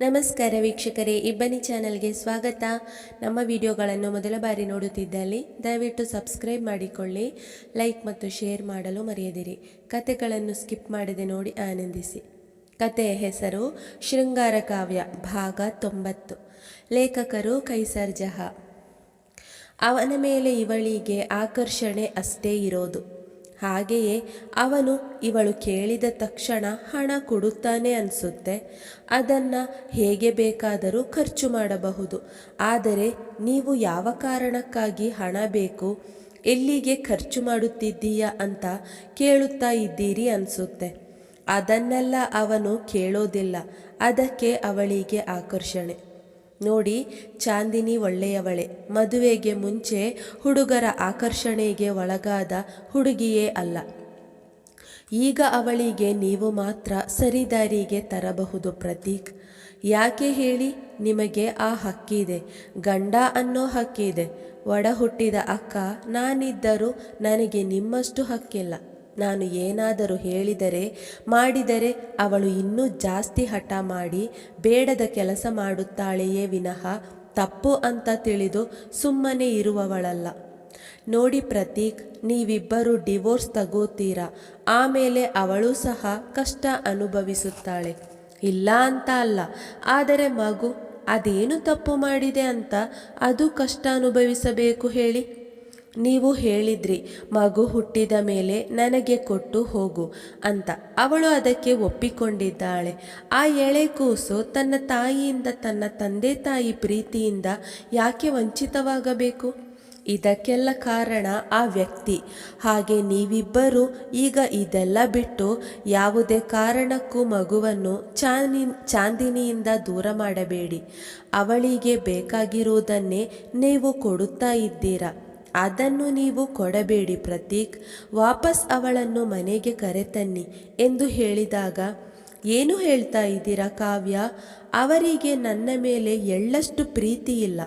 ನಮಸ್ಕಾರ ವೀಕ್ಷಕರೇ, ಇಬ್ಬನಿ ಚಾನೆಲ್ಗೆ ಸ್ವಾಗತ. ನಮ್ಮ ವಿಡಿಯೋಗಳನ್ನು ಮೊದಲ ಬಾರಿ ನೋಡುತ್ತಿದ್ದಲ್ಲಿ ದಯವಿಟ್ಟು ಸಬ್ಸ್ಕ್ರೈಬ್ ಮಾಡಿಕೊಳ್ಳಿ, ಲೈಕ್ ಮತ್ತು ಶೇರ್ ಮಾಡಲು ಮರೆಯದಿರಿ. ಕತೆಗಳನ್ನು ಸ್ಕಿಪ್ ಮಾಡದೆ ನೋಡಿ ಆನಂದಿಸಿ. ಕತೆಯ ಹೆಸರು ಶೃಂಗಾರ ಕಾವ್ಯ, ಭಾಗ ತೊಂಬತ್ತು. ಲೇಖಕರು ಕೈಸರ್ಜಹ ಅವನ ಮೇಲೆ ಇವಳಿಗೆ ಆಕರ್ಷಣೆ ಅಷ್ಟೇ ಇರೋದು. ಹಾಗೆಯೇ ಅವನು ಇವಳು ಕೇಳಿದ ತಕ್ಷಣ ಹಣ ಕೊಡುತ್ತಾನೆ ಅನಿಸುತ್ತೆ. ಅದನ್ನು ಹೇಗೆ ಬೇಕಾದರೂ ಖರ್ಚು ಮಾಡಬಹುದು. ಆದರೆ ನೀವು ಯಾವ ಕಾರಣಕ್ಕಾಗಿ ಹಣ ಬೇಕು, ಎಲ್ಲಿಗೆ ಖರ್ಚು ಮಾಡುತ್ತಿದ್ದೀಯಾ ಅಂತ ಕೇಳುತ್ತಾ ಇದ್ದೀರಿ ಅನಿಸುತ್ತೆ. ಅದನ್ನೆಲ್ಲ ಅವನು ಕೇಳೋದಿಲ್ಲ. ಅದಕ್ಕೆ ಅವಳಿಗೆ ಆಕರ್ಷಣೆ. ನೋಡಿ ಚಾಂದಿನಿ ಒಳ್ಳೆಯವಳೆ. ಮದುವೆಗೆ ಮುಂಚೆ ಹುಡುಗರ ಆಕರ್ಷಣೆಗೆ ಒಳಗಾದ ಹುಡುಗಿಯೇ ಅಲ್ಲ. ಈಗ ಅವಳಿಗೆ ನೀವು ಮಾತ್ರ ಸರಿದಾರಿಗೆ ತರಬಹುದು ಪ್ರತೀಕ್. ಯಾಕೆ ಹೇಳಿ? ನಿಮಗೆ ಆ ಹಕ್ಕಿದೆ. ಗಂಡ ಅನ್ನೋ ಹಕ್ಕಿದೆ. ಒಡ ಹುಟ್ಟಿದ ಅಕ್ಕ ನಾನಿದ್ದರೂ ನನಗೆ ನಿಮ್ಮಷ್ಟು ಹಕ್ಕಿಲ್ಲ. ನಾನು ಏನಾದರೂ ಹೇಳಿದರೆ, ಮಾಡಿದರೆ ಅವಳು ಇನ್ನೂ ಜಾಸ್ತಿ ಹಠ ಮಾಡಿ, ಬೇಡದ ಕೆಲಸ ಮಾಡುತ್ತಾಳೆಯೇ ವಿನಃ ತಪ್ಪು ಅಂತ ತಿಳಿದು ಸುಮ್ಮನೆ ಇರುವವಳಲ್ಲ. ನೋಡಿ ಪ್ರತೀಕ್, ನೀವಿಬ್ಬರು ಡಿವೋರ್ಸ್ ತಗೋತೀರಾ? ಆಮೇಲೆ ಅವಳು ಸಹ ಕಷ್ಟ ಅನುಭವಿಸುತ್ತಾಳೆ. ಇಲ್ಲ ಅಂತ ಅಲ್ಲ, ಆದರೆ ಮಗು, ಅದೇನು ತಪ್ಪು ಮಾಡಿದೆ ಅಂತ ಅದು ಕಷ್ಟ ಅನುಭವಿಸಬೇಕು ಹೇಳಿ. ನೀವು ಹೇಳಿದ್ರಿ, ಮಗು ಹುಟ್ಟಿದ ಮೇಲೆ ನನಗೆ ಕೊಟ್ಟು ಹೋಗು ಅಂತ. ಅವಳು ಅದಕ್ಕೆ ಒಪ್ಪಿಕೊಂಡಿದ್ದಾಳೆ. ಆ ಎಳೆ ಕೂಸು ತನ್ನ ತಾಯಿಯಿಂದ ತನ್ನ ತಂದೆ ತಾಯಿ ಪ್ರೀತಿಯಿಂದ ಯಾಕೆ ವಂಚಿತವಾಗಬೇಕು? ಇದಕ್ಕೆಲ್ಲ ಕಾರಣ ಆ ವ್ಯಕ್ತಿ. ಹಾಗೆ ನೀವಿಬ್ಬರು ಈಗ ಇದೆಲ್ಲ ಬಿಟ್ಟು ಯಾವುದೇ ಕಾರಣಕ್ಕೂ ಮಗುವನ್ನು ಚಾಂದಿ ಚಾಂದಿನಿಯಿಂದ ದೂರ ಮಾಡಬೇಡಿ. ಅವಳಿಗೆ ಬೇಕಾಗಿರುವುದನ್ನೇ ನೀವು ಕೊಡುತ್ತಾ ಇದ್ದೀರಾ? ಅದನ್ನು ನೀವು ಕೊಡಬೇಡಿ ಪ್ರತೀಕ್, ವಾಪಸ್ ಅವಳನ್ನು ಮನೆಗೆ ಕರೆತನ್ನಿ ಎಂದು ಹೇಳಿದಾಗ, ಏನು ಹೇಳ್ತಾ ಇದ್ದೀರಾ ಕಾವ್ಯ? ಅವರಿಗೆ ನನ್ನ ಮೇಲೆ ಎಳ್ಳಷ್ಟು ಪ್ರೀತಿ ಇಲ್ಲ.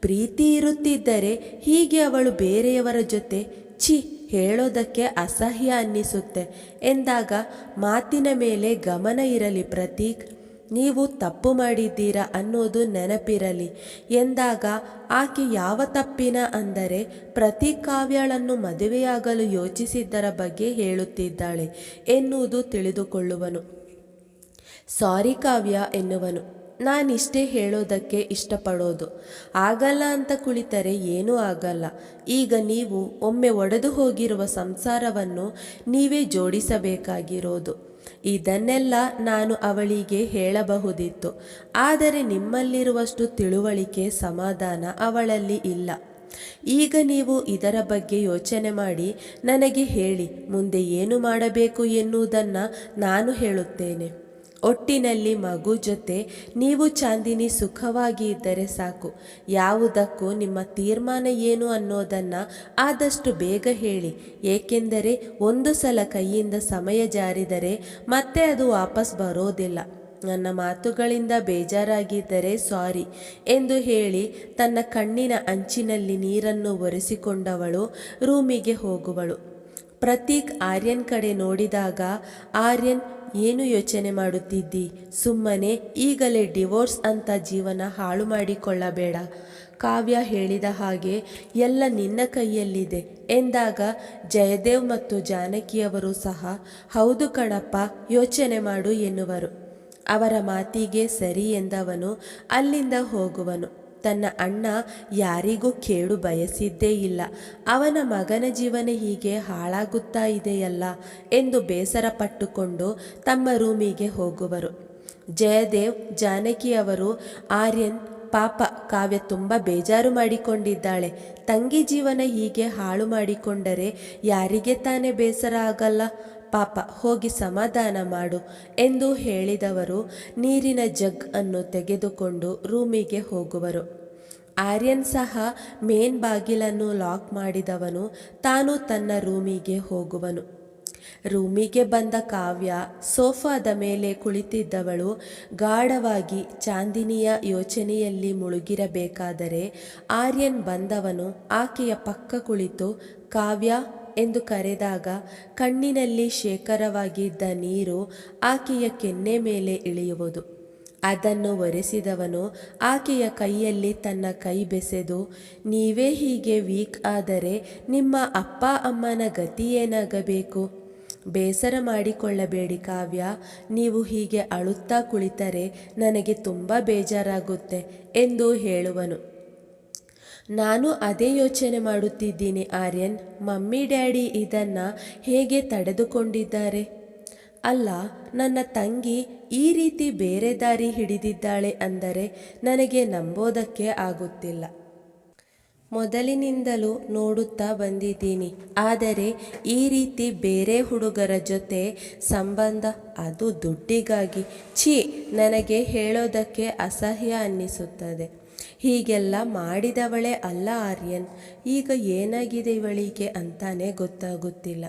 ಪ್ರೀತಿ ಇರುತ್ತಿದ್ದರೆ ಹೀಗೆ ಅವಳು ಬೇರೆಯವರ ಜೊತೆ, ಛಿ, ಹೇಳೋದಕ್ಕೆ ಅಸಹ್ಯ ಅನ್ನಿಸುತ್ತೆ ಎಂದಾಗ ಮಾತಿನ ಮೇಲೆ ಗಮನ ಇರಲಿ ಪ್ರತೀಕ್. ನೀವು ತಪ್ಪು ಮಾಡಿದ್ದೀರಾ ಅನ್ನೋದು ನೆನಪಿರಲಿ. ಎಂದಾಗ, ಆಕೆ ಯಾವ ತಪ್ಪಿನ ಅಂದರೆ ಪ್ರತಿ ಕಾವ್ಯಳನ್ನು ಮದುವೆಯಾಗಲು ಯೋಚಿಸಿದ್ದರ ಬಗ್ಗೆ ಹೇಳುತ್ತಿದ್ದಾಳೆ ಎನ್ನುವುದು ತಿಳಿದುಕೊಳ್ಳುವನು. ಸಾರಿ ಕಾವ್ಯ ಎನ್ನುವನು. ನಾನಿಷ್ಟೇ ಹೇಳೋದಕ್ಕೆ ಇಷ್ಟಪಡೋದು. ಆಗಲ್ಲ ಅಂತ ಕುಳಿತರೆ ಏನೂ ಆಗಲ್ಲ. ಈಗ ನೀವು ಒಮ್ಮೆ ಒಡೆದು ಹೋಗಿರುವ ಸಂಸಾರವನ್ನು ನೀವೇ ಜೋಡಿಸಬೇಕಾಗಿರೋದು. ಇದನ್ನೆಲ್ಲ ನಾನು ಅವಳಿಗೆ ಹೇಳಬಹುದಿತ್ತು. ಆದರೆ ನಿಮ್ಮಲ್ಲಿರುವಷ್ಟು ತಿಳುವಳಿಕೆ, ಸಮಾಧಾನ ಅವಳಲ್ಲಿ ಇಲ್ಲ. ಈಗ ನೀವು ಇದರ ಬಗ್ಗೆ ಯೋಚನೆ ಮಾಡಿ, ನನಗೆ ಹೇಳಿ, ಮುಂದೆ ಏನು ಮಾಡಬೇಕು ಎನ್ನುವುದನ್ನು ನಾನು ಹೇಳುತ್ತೇನೆ. ಒಟ್ಟಿನಲ್ಲಿ ಮಗು ಜೊತೆ ನೀವು ಚಾಂದಿನಿ ಸುಖವಾಗಿ ಇದ್ದರೆ ಸಾಕು. ಯಾವುದಕ್ಕೂ ನಿಮ್ಮ ತೀರ್ಮಾನ ಏನು ಅನ್ನೋದನ್ನು ಆದಷ್ಟು ಬೇಗ ಹೇಳಿ. ಏಕೆಂದರೆ ಒಂದು ಸಲ ಕೈಯಿಂದ ಸಮಯ ಜಾರಿದರೆ ಮತ್ತೆ ಅದು ವಾಪಸ್ ಬರೋದಿಲ್ಲ. ನನ್ನ ಮಾತುಗಳಿಂದ ಬೇಜಾರಾಗಿದ್ದರೆ ಸಾರಿ ಎಂದು ಹೇಳಿ ತನ್ನ ಕಣ್ಣಿನ ಅಂಚಿನಲ್ಲಿ ನೀರನ್ನು ಒರೆಸಿಕೊಂಡವಳು ರೂಮಿಗೆ ಹೋಗುವಳು. ಪ್ರತೀಕ್ ಆರ್ಯನ್ ಕಡೆ ನೋಡಿದಾಗ ಆರ್ಯನ್ ಏನು ಯೋಚನೆ ಮಾಡುತ್ತಿದ್ದಿ? ಸುಮ್ಮನೆ, ಈಗಲೇ ಡಿವೋರ್ಸ್ ಅಂತ ಜೀವನ ಹಾಳು ಮಾಡಿಕೊಳ್ಳಬೇಡ. ಕಾವ್ಯ ಹೇಳಿದ ಹಾಗೆ, ಎಲ್ಲ ನಿನ್ನ ಕೈಯಲ್ಲಿದೆ. ಎಂದಾಗ ಜಯದೇವ್ ಮತ್ತು ಜಾನಕಿಯವರು ಸಹ, ಹೌದು ಕಣಪ್ಪ, ಯೋಚನೆ ಮಾಡು ಎನ್ನುವರು. ಅವರ ಮಾತಿಗೆ ಸರಿ ಎಂದವನು ಅಲ್ಲಿಂದ ಹೋಗುವನು. ತನ್ನ ಅಣ್ಣ ಯಾರಿಗೂ ಕೇಳು ಬಯಸಿದ್ದೇ ಇಲ್ಲ. ಅವನ ಮಗನ ಜೀವನ ಹೀಗೆ ಹಾಳಾಗುತ್ತಾ ಇದೆಯಲ್ಲ ಎಂದು ಬೇಸರ ಪಟ್ಟುಕೊಂಡು ತಮ್ಮ ರೂಮಿಗೆ ಹೋಗುವರು. ಜಯದೇವ್ ಜಾನಕಿಯವರು ಆರ್ಯನ್ ಪಾಪ ಕಾವ್ಯ ತುಂಬ ಬೇಜಾರು ಮಾಡಿಕೊಂಡಿದ್ದಾಳೆ. ತಂಗಿ ಜೀವನ ಹೀಗೆ ಹಾಳು ಮಾಡಿಕೊಂಡರೆ ಯಾರಿಗೆ ತಾನೇ ಬೇಸರ ಆಗಲ್ಲ? ಪಾಪ, ಹೋಗಿ ಸಮಾಧಾನ ಮಾಡು ಎಂದು ಹೇಳಿದವರು ನೀರಿನ ಜಗ್ ಅನ್ನು ತೆಗೆದುಕೊಂಡು ರೂಮಿಗೆ ಹೋಗುವರು. ಆರ್ಯನ್ ಸಹ ಮೇನ್ ಬಾಗಿಲನ್ನು ಲಾಕ್ ಮಾಡಿದವನು, ತಾನು ತನ್ನ ರೂಮಿಗೆ ಹೋಗುವನು. ರೂಮಿಗೆ ಬಂದ ಕಾವ್ಯ ಸೋಫಾದ ಮೇಲೆ ಕುಳಿತಿದ್ದವಳು, ಗಾಢವಾಗಿ ಚಾಂದಿನಿಯ ಯೋಚನೆಯಲ್ಲಿ ಮುಳುಗಿರಬೇಕಾದರೆ ಆರ್ಯನ್ ಬಂದವನು, ಆಕೆಯ ಪಕ್ಕ ಕುಳಿತು, ಕಾವ್ಯ ಎಂದು ಕರೆದಾಗ ಕಣ್ಣಿನಲ್ಲಿ ಶೇಖರವಾಗಿದ್ದ ನೀರು ಆಕೆಯ ಕೆನ್ನೆ ಮೇಲೆ ಇಳಿಯುವುದು. ಅದನ್ನು ಒರೆಸಿದವನು ಆಕೆಯ ಕೈಯಲ್ಲಿ ತನ್ನ ಕೈ ಬೆಸೆದು, ನೀವೇ ಹೀಗೆ ವೀಕ್ ಆದರೆ ನಿಮ್ಮ ಅಪ್ಪ ಅಮ್ಮನ ಗತಿ ಏನಾಗಬೇಕು? ಬೇಸರ ಮಾಡಿಕೊಳ್ಳಬೇಡಿ ಕಾವ್ಯ. ನೀವು ಹೀಗೆ ಅಳುತ್ತಾ ಕುಳಿತರೆ ನನಗೆ ತುಂಬ ಬೇಜಾರಾಗುತ್ತೆ ಎಂದು ಹೇಳುವನು. ನಾನು ಅದೇ ಯೋಚನೆ ಮಾಡುತ್ತಿದ್ದೀನಿ ಆರ್ಯನ್. ಮಮ್ಮಿ, ಡ್ಯಾಡಿ ಇದನ್ನು ಹೇಗೆ ತಡೆದುಕೊಂಡಿದ್ದಾರೆ? ಅಲ್ಲ, ನನ್ನ ತಂಗಿ ಈ ರೀತಿ ಬೇರೆ ದಾರಿ ಹಿಡಿದಿದ್ದಾಳೆ ಅಂದರೆ ನನಗೆ ನಂಬೋದಕ್ಕೆ ಆಗುತ್ತಿಲ್ಲ. ಮೊದಲಿನಿಂದಲೂ ನೋಡುತ್ತಾ ಬಂದಿದ್ದೀನಿ. ಆದರೆ ಈ ರೀತಿ ಬೇರೆ ಹುಡುಗರ ಜೊತೆ ಸಂಬಂಧ, ಅದು ದುಡ್ಡಿಗಾಗಿ, ಛೀ, ನನಗೆ ಹೇಳೋದಕ್ಕೆ ಅಸಹ್ಯ ಅನ್ನಿಸುತ್ತದೆ. ಹೀಗೆಲ್ಲ ಮಾಡಿದವಳೆ ಅಲ್ಲ ಆರ್ಯನ್. ಈಗ ಏನಾಗಿದೆ ಇವಳಿಗೆ ಅಂತಾನೆ ಗೊತ್ತಾಗುತ್ತಿಲ್ಲ.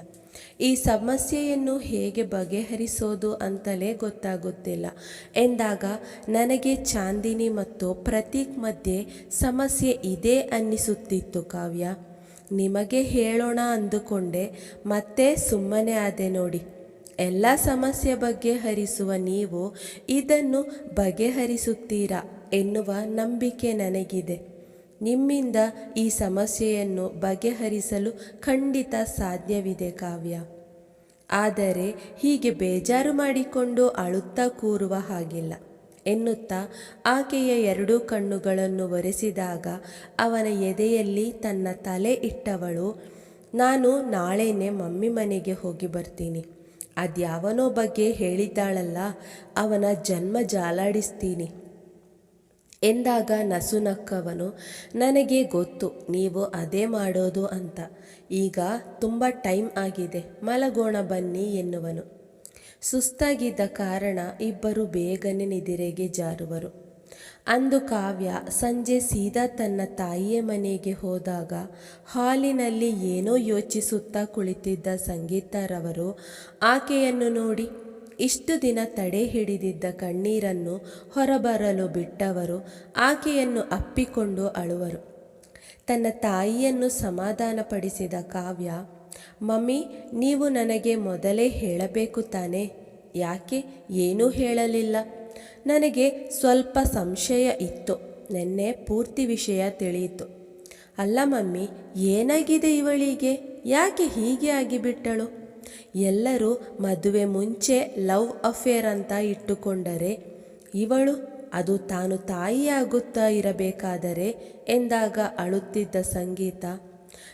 ಈ ಸಮಸ್ಯೆಯನ್ನು ಹೇಗೆ ಬಗೆಹರಿಸೋದು ಅಂತಲೇ ಗೊತ್ತಾಗುತ್ತಿಲ್ಲ. ಎಂದಾಗ, ನನಗೆ ಚಾಂದಿನಿ ಮತ್ತು ಪ್ರತೀಕ್ ಮಧ್ಯೆ ಸಮಸ್ಯೆ ಇದೆ ಅನ್ನಿಸುತ್ತಿತ್ತು ಕಾವ್ಯ. ನಿಮಗೆ ಹೇಳೋಣ ಅಂದುಕೊಂಡೆ, ಮತ್ತೆ ಸುಮ್ಮನೆ ಆದೆ ನೋಡಿ. ಎಲ್ಲ ಸಮಸ್ಯೆ ಬಗ್ಗೆ ಹರಿಸುವ ನೀವು ಇದನ್ನು ಬಗೆಹರಿಸುತ್ತೀರಾ? ಎನ್ನುವ ನಂಬಿಕೆ ನನಗಿದೆ. ನಿಮ್ಮಿಂದ ಈ ಸಮಸ್ಯೆಯನ್ನು ಬಗೆಹರಿಸಲು ಖಂಡಿತ ಸಾಧ್ಯವಿದೆ ಕಾವ್ಯ. ಆದರೆ ಹೀಗೆ ಬೇಜಾರು ಮಾಡಿಕೊಂಡು ಅಳುತ್ತಾ ಕೂರುವ ಹಾಗಿಲ್ಲ. ಎನ್ನುತ್ತಾ ಆಕೆಯ ಎರಡೂ ಕಣ್ಣುಗಳನ್ನು ಒರೆಸಿದಾಗ ಅವನ ಎದೆಯಲ್ಲಿ ತನ್ನ ತಲೆ ಇಟ್ಟವಳು, ನಾನು ನಾಳೆನೆ ಮಮ್ಮಿ ಮನೆಗೆ ಹೋಗಿ ಬರ್ತೀನಿ. ಅದ್ಯಾವನೋ ಬಗ್ಗೆ ಹೇಳಿದ್ದಾಳಲ್ಲ, ಅವನ ಜನ್ಮ ಜಾಲಾಡಿಸ್ತೀನಿ. ಎಂದಾಗ ನಸುನಕ್ಕವನು, ನನಗೆ ಗೊತ್ತು, ನೀವು ಅದೇ ಮಾಡೋದು ಅಂತ. ಈಗ ತುಂಬ ಟೈಮ್ ಆಗಿದೆ, ಮಲಗೋಣ ಬನ್ನಿ ಎನ್ನುವನು. ಸುಸ್ತಾಗಿದ್ದ ಕಾರಣ ಇಬ್ಬರು ಬೇಗನೆ ನಿದಿರೆಗೆ ಜಾರುವರು. ಅಂದು ಕಾವ್ಯ ಸಂಜೆ ಸೀದಾ ತನ್ನ ತಾಯಿಯ ಮನೆಗೆ ಹೋದಾಗ ಹಾಲಿನಲ್ಲಿ ಏನೋ ಯೋಚಿಸುತ್ತಾ ಕುಳಿತಿದ್ದ ಸಂಗೀತರವರು ಆಕೆಯನ್ನು ನೋಡಿ ಇಷ್ಟು ದಿನ ತಡೆ ಹಿಡಿದಿದ್ದ ಕಣ್ಣೀರನ್ನು ಹೊರಬರಲು ಬಿಟ್ಟವರು, ಆಕೆಯನ್ನು ಅಪ್ಪಿಕೊಂಡು ಅಳುವರು. ತನ್ನ ತಾಯಿಯನ್ನು ಸಮಾಧಾನಪಡಿಸಿದ ಕಾವ್ಯ, ಮಮ್ಮಿ, ನೀವು ನನಗೆ ಮೊದಲೇ ಹೇಳಬೇಕು ತಾನೇ. ಯಾಕೆ? ಏನೂ ಹೇಳಲಿಲ್ಲ. ನನಗೆ ಸ್ವಲ್ಪ ಸಂಶಯ ಇತ್ತು. ನಿನ್ನೆ ಪೂರ್ತಿ ವಿಷಯ ತಿಳಿಯಿತು. ಅಲ್ಲ ಮಮ್ಮಿ, ಏನಾಗಿದೆ ಇವಳಿಗೆ? ಯಾಕೆ ಹೀಗೆ ಆಗಿಬಿಟ್ಟಳು? ಎಲ್ಲರೂ ಮದುವೆ ಮುಂಚೆ ಲವ್ ಅಫೇರ್ ಅಂತ ಇಟ್ಟುಕೊಂಡರೆ, ಇವಳು ಅದು ತಾನು ತಾಯಿಯಾಗುತ್ತಾ ಇರಬೇಕಾದರೆ, ಎಂದಾಗ ಅಳುತ್ತಿದ್ದ ಸಂಗೀತ,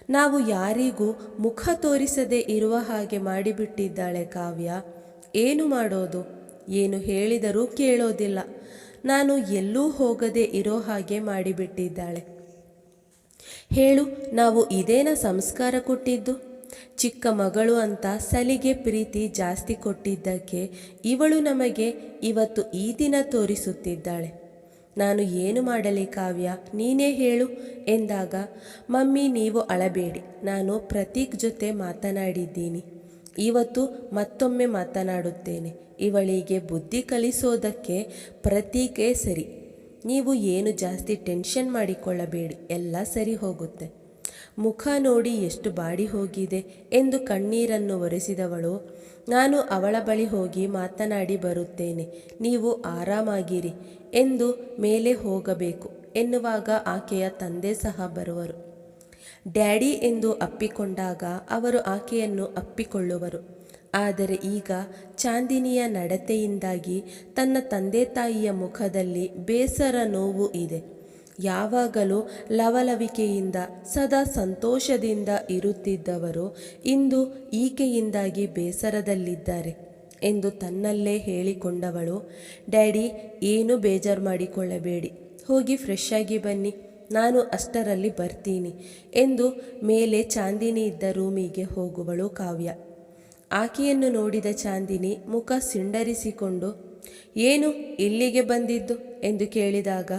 ನಾವು ಯಾರಿಗೂ ಮುಖ ತೋರಿಸದೆ ಇರುವ ಹಾಗೆ ಮಾಡಿಬಿಟ್ಟಿದ್ದಾಳೆ ಕಾವ್ಯ, ಏನು ಮಾಡೋದು? ಏನು ಹೇಳಿದರೂ ಕೇಳೋದಿಲ್ಲ. ನಾನು ಎಲ್ಲೂ ಹೋಗದೆ ಇರೋ ಹಾಗೆ ಮಾಡಿಬಿಟ್ಟಿದ್ದಾಳೆ. ಹೇಳು, ನಾವು ಇದೇನ ಸಂಸ್ಕಾರ ಕೊಟ್ಟಿದ್ದು? ಚಿಕ್ಕ ಮಗಳು ಅಂತ ಸಲಿಗೆ ಪ್ರೀತಿ ಜಾಸ್ತಿ ಕೊಟ್ಟಿದ್ದಕ್ಕೆ ಇವಳು ನಮಗೆ ಇವತ್ತು ಈ ದಿನ ತೋರಿಸುತ್ತಿದ್ದಾಳೆ. ನಾನು ಏನು ಮಾಡಲಿ ಕಾವ್ಯ, ನೀನೇ ಹೇಳು ಎಂದಾಗ, ಮಮ್ಮಿ ನೀವು ಅಳಬೇಡಿ, ನಾನು ಪ್ರತೀಕ್ ಜೊತೆ ಮಾತನಾಡಿದ್ದೀನಿ. ಇವತ್ತು ಮತ್ತೊಮ್ಮೆ ಮಾತನಾಡುತ್ತೇನೆ. ಇವಳಿಗೆ ಬುದ್ಧಿ ಕಲಿಸೋದಕ್ಕೆ ಪ್ರತೀಕೇ ಸರಿ. ನೀವು ಏನು ಜಾಸ್ತಿ ಟೆನ್ಷನ್ ಮಾಡಿಕೊಳ್ಳಬೇಡಿ, ಎಲ್ಲ ಸರಿ ಹೋಗುತ್ತೆ. ಮುಖ ನೋಡಿ ಎಷ್ಟು ಬಾಡಿ ಹೋಗಿದೆ ಎಂದು ಕಣ್ಣೀರನ್ನು ಒರೆಸಿದವಳು. ನಾನು ಅವಳ ಬಳಿ ಹೋಗಿ ಮಾತನಾಡಿ ಬರುತ್ತೇನೆ, ನೀವು ಆರಾಮಾಗಿರಿ ಎಂದು ಮೇಲೆ ಹೋಗಬೇಕು ಎನ್ನುವಾಗ ಆಕೆಯ ತಂದೆ ಸಹ ಬರುವರು. ಡ್ಯಾಡಿ ಎಂದು ಅಪ್ಪಿಕೊಂಡಾಗ ಅವರು ಆಕೆಯನ್ನು ಅಪ್ಪಿಕೊಳ್ಳುವರು. ಆದರೆ ಈಗ ಚಾಂದಿನಿಯ ನಡತೆಯಿಂದಾಗಿ ತನ್ನ ತಂದೆ ತಾಯಿಯ ಮುಖದಲ್ಲಿ ಬೇಸರ ನೋವು ಇದೆ. ಯಾವಾಗಲೂ ಲವಲವಿಕೆಯಿಂದ, ಸದಾ ಸಂತೋಷದಿಂದ ಇರುತ್ತಿದ್ದವರು ಇಂದು ಈಕೆಯಿಂದಾಗಿ ಬೇಸರದಲ್ಲಿದ್ದಾರೆ ಎಂದು ತನ್ನಲ್ಲೇ ಹೇಳಿಕೊಂಡವಳು, ಡ್ಯಾಡಿ, ಏನು ಬೇಜಾರು ಮಾಡಿಕೊಳ್ಳಬೇಡಿ. ಹೋಗಿ ಫ್ರೆಶ್ ಆಗಿ ಬನ್ನಿ. ನಾನು ಅಷ್ಟರಲ್ಲಿ ಬರ್ತೀನಿ ಎಂದು ಮೇಲೆ ಚಾಂದಿನಿ ಇದ್ದ ರೂಮಿಗೆ ಹೋಗುವಳು ಕಾವ್ಯ. ಆಕೆಯನ್ನು ನೋಡಿದ ಚಾಂದಿನಿ ಮುಖ ಸಿಂಡರಿಸಿಕೊಂಡು, ಏನು ಇಲ್ಲಿಗೆ ಬಂದಿದ್ದು? ಎಂದು ಕೇಳಿದಾಗ,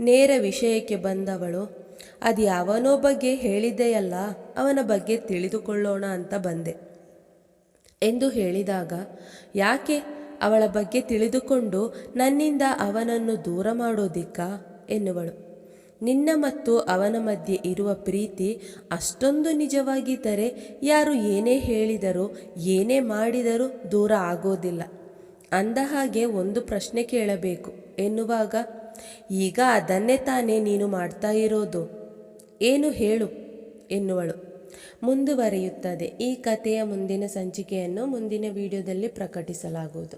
ನೇರ ವಿಷಯಕ್ಕೆ ಬಂದವಳು, ಅದು ಯಾವನೋ ಬಗ್ಗೆ ಹೇಳಿದ್ದೆಯಲ್ಲ, ಅವನ ಬಗ್ಗೆ ತಿಳಿದುಕೊಳ್ಳೋಣ ಅಂತ ಬಂದೆ ಎಂದು ಹೇಳಿದಾಗ, ಯಾಕೆ? ಅವಳ ಬಗ್ಗೆ ತಿಳಿದುಕೊಂಡು ನನ್ನಿಂದ ಅವನನ್ನು ದೂರ ಮಾಡೋದಿಕ್ಕಾ? ಎನ್ನುವಳು. ನಿನ್ನ ಮತ್ತು ಅವನ ಮಧ್ಯೆ ಇರುವ ಪ್ರೀತಿ ಅಷ್ಟೊಂದು ನಿಜವಾಗಿದ್ದರೆ ಯಾರು ಏನೇ ಹೇಳಿದರೂ, ಏನೇ ಮಾಡಿದರೂ ದೂರ ಆಗೋದಿಲ್ಲ. ಅಂದ ಹಾಗೆ ಒಂದು ಪ್ರಶ್ನೆ ಕೇಳಬೇಕು. ಎನ್ನುವಾಗ, ಈಗ ಅದನ್ನೇ ತಾನೇ ನೀನು ಮಾಡ್ತಾ ಇರೋದು? ಏನು ಹೇಳು? ಎನ್ನುವಳು. ಮುಂದುವರಿಯುತ್ತದೆ. ಈ ಕಥೆಯ ಮುಂದಿನ ಸಂಚಿಕೆಯನ್ನು ಮುಂದಿನ ವಿಡಿಯೋದಲ್ಲಿ ಪ್ರಕಟಿಸಲಾಗುವುದು.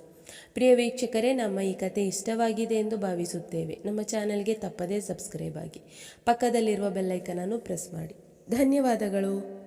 ಪ್ರಿಯ ವೀಕ್ಷಕರೇ, ನಮ್ಮ ಈ ಕತೆ ಇಷ್ಟವಾಗಿದೆ ಎಂದು ಭಾವಿಸುತ್ತೇವೆ. ನಮ್ಮ ಚಾನಲ್ಗೆ ತಪ್ಪದೇ ಸಬ್ಸ್ಕ್ರೈಬ್ ಆಗಿ. ಪಕ್ಕದಲ್ಲಿರುವ ಬೆಲ್ಲೈಕನನ್ನು ಪ್ರೆಸ್ ಮಾಡಿ. ಧನ್ಯವಾದಗಳು.